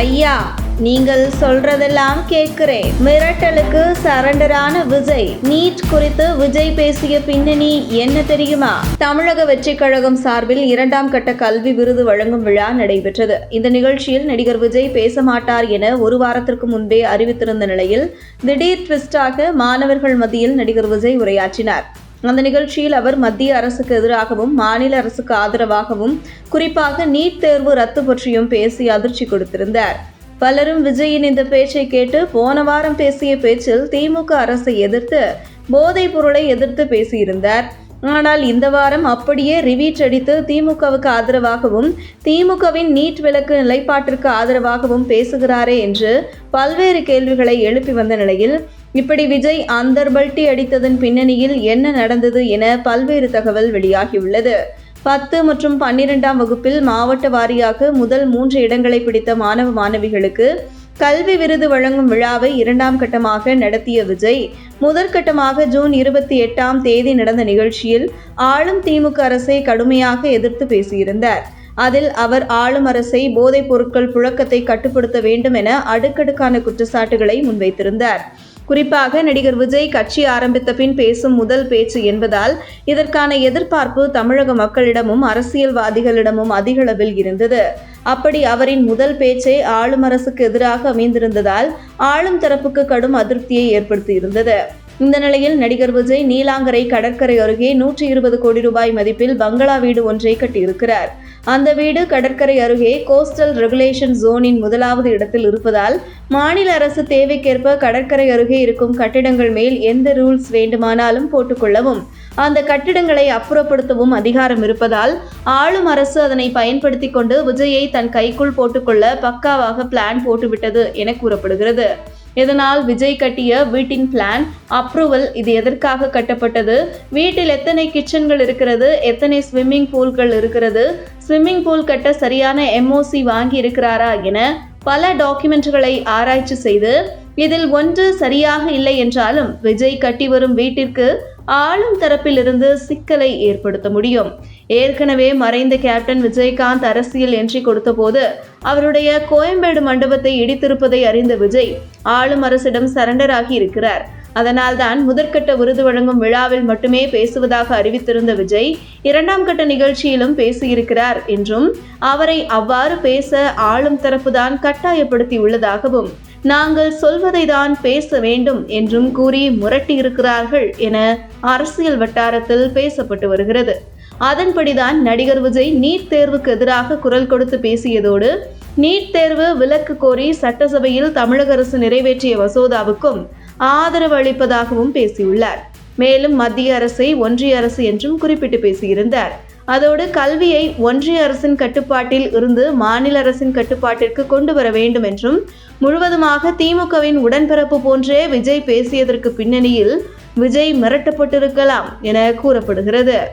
ஐயா நீங்கள் சொல்றதெல்லாம் கேட்கிறேன். மிரட்டலுக்கு சரண்டரான விஜய் நீட் குறித்து விஜய் பேசிய பின்னணி என்ன தெரியுமா? தமிழக வெற்றிக் கழகம் சார்பில் இரண்டாம் கட்ட கல்வி விருது வழங்கும் விழா நடைபெற்றது. இந்த நிகழ்ச்சியில் நடிகர் விஜய் பேச மாட்டார் என ஒரு வாரத்திற்கு முன்பே அறிவித்திருந்த நிலையில் திடீர் ட்விஸ்டாக மாணவர்கள் மத்தியில் நடிகர் விஜய் உரையாற்றினார். அந்த நிகழ்ச்சியில் அவர் மத்திய அரசுக்கு எதிராகவும் மாநில அரசுக்கு ஆதரவாகவும் குறிப்பாக நீட் தேர்வு ரத்து பற்றியும் பேசி அதிர்ச்சி கொடுத்திருந்தார். பலரும் விஜயின் இந்த பேச்சை கேட்டு போன வாரம் பேசிய பேச்சில் திமுக அரசை எதிர்த்து போதைப் பொருளை எதிர்த்து பேசியிருந்தார். ஆனால் இந்த வாரம் அப்படியே ரிவீட் அடித்து திமுகவுக்கு ஆதரவாகவும் திமுகவின் நீட் விலக்கு நிலைப்பாட்டிற்கு ஆதரவாகவும் பேசுகிறாரே என்று பல்வேறு கேள்விகளை எழுப்பி வந்த நிலையில் இப்படி விஜய் அந்தர்பல்ட்டி அடித்ததன் பின்னணியில் என்ன நடந்தது என பல்வேறு தகவல் வெளியாகியுள்ளது. பத்து மற்றும் பன்னிரெண்டாம் வகுப்பில் மாவட்ட வாரியாக முதல் மூன்று இடங்களை பிடித்த மாணவ மாணவிகளுக்கு கல்வி விருது வழங்கும் விழாவை இரண்டாம் கட்டமாக நடத்திய விஜய் முதற்கட்டமாக ஜூன் இருபத்தி எட்டாம் தேதி நடந்த நிகழ்ச்சியில் ஆளும் திமுக அரசை கடுமையாக எதிர்த்து பேசியிருந்தார். அதில் அவர் ஆளும் அரசை போதைப் பொருட்கள் புழக்கத்தை கட்டுப்படுத்த வேண்டும் என அடுக்கடுக்கான குற்றச்சாட்டுகளை முன்வைத்திருந்தார். குறிப்பாக நடிகர் விஜய் கட்சி ஆரம்பித்த பின் பேசும் முதல் பேச்சு என்பதால் இதற்கான எதிர்பார்ப்பு தமிழக மக்களிடமும் அரசியல்வாதிகளிடமும் அதிகளவில் இருந்தது. அப்படி அவரின் முதல் பேச்சே ஆளும் அரசுக்கு எதிராக அமைந்திருந்ததால் ஆளும் தரப்புக்கு கடும் அதிருப்தியை ஏற்படுத்தியிருந்தது. இந்த நிலையில் நடிகர் விஜய் நீலாங்கரை கடற்கரை அருகே நூற்றி இருபது கோடி ரூபாய் மதிப்பில் பங்களா வீடு ஒன்றை கட்டியிருக்கிறார். அந்த வீடு கடற்கரை அருகே கோஸ்டல் ரெகுலேஷன் ஜோனின் முதலாவது இடத்தில் இருப்பதால் மாநில அரசு தேவைக்கேற்ப கடற்கரை அருகே இருக்கும் கட்டிடங்கள் மேல் எந்த ரூல்ஸ் வேண்டுமானாலும் போட்டுக்கொள்ளவும் அந்த கட்டிடங்களை அப்புறப்படுத்தவும் அதிகாரம் இருப்பதால் ஆளும் அரசு அதனை பயன்படுத்தி கொண்டு விஜயை தன் கைக்குள் போட்டுக்கொள்ள பக்காவாக பிளான் போட்டுவிட்டது என கூறப்படுகிறது. இதனால் விஜய் கட்டிய வீட்டின் பிளான் அப்ரூவல் இது எதற்காக கட்டப்பட்டது? வீட்டில் எத்தனை கிச்சன்கள் இருக்கிறது? எத்தனை ஸ்விம்மிங் பூல்கள் இருக்கிறது? ஸ்விம்மிங் பூல் கட்ட சரியான எம்ஓசி வாங்கி இருக்கிறாரா என பல டாக்குமெண்ட்களை ஆராய்ச்சி செய்து இதில் ஒன்று சரியாக இல்லை என்றாலும் விஜய் கட்டி வரும் வீட்டிற்கு ஆளும் தரப்பிலிருந்து சிக்கலை ஏற்படுத்த முடியும். ஏற்கனவே மறைந்த கேப்டன் விஜயகாந்த் அரசியல் என்ட்ரி கொடுத்தபோது அவருடைய கோயம்பேடு மண்டபத்தை இடித்திருப்பதை அறிந்த விஜய் ஆளும் அரசிடம் சரண்டர் ஆகி இருக்கிறார். அதனால்தான் முதற்கட்ட விருது வழங்கும் விழாவில் மட்டுமே பேசுவதாக அறிவித்திருந்த விஜய் இரண்டாம் கட்ட நிகழ்ச்சியிலும் பேசியிருக்கிறார் என்றும் அவரை அவ்வாறு பேச ஆளும் தரப்புதான் கட்டாயப்படுத்தி உள்ளதாகவும் நாங்கள் சொல்வதை தான் பேச வேண்டும் என்றும் கூறி முரட்டியிருக்கிறார்கள் என அரசியல் வட்டாரத்தில் பேசப்பட்டு வருகிறது. அதன்படிதான் நடிகர் விஜய் நீட் தேர்வுக்கு எதிராக குரல் கொடுத்து பேசியதோடு நீட் தேர்வு விலக்கு கோரி சட்டசபையில் தமிழக அரசு நிறைவேற்றிய மசோதாவுக்கும் ஆதரவு அளிப்பதாகவும் பேசியுள்ளார். மேலும் மத்திய அரசை ஒன்றிய அரசு என்றும் குறிப்பிட்டு பேசியிருந்தார். அதோடு கல்வியை ஒன்றிய அரசின் கட்டுப்பாட்டில் இருந்து மாநில அரசின் கட்டுப்பாட்டிற்கு கொண்டு வர வேண்டும் என்றும் முழுவதுமாக திமுகவின் உடன்பிறப்பு போன்றே விஜய் பேசியதற்கு பின்னணியில் விஜய் மிரட்டப்பட்டிருக்கலாம் என கூறப்படுகிறது.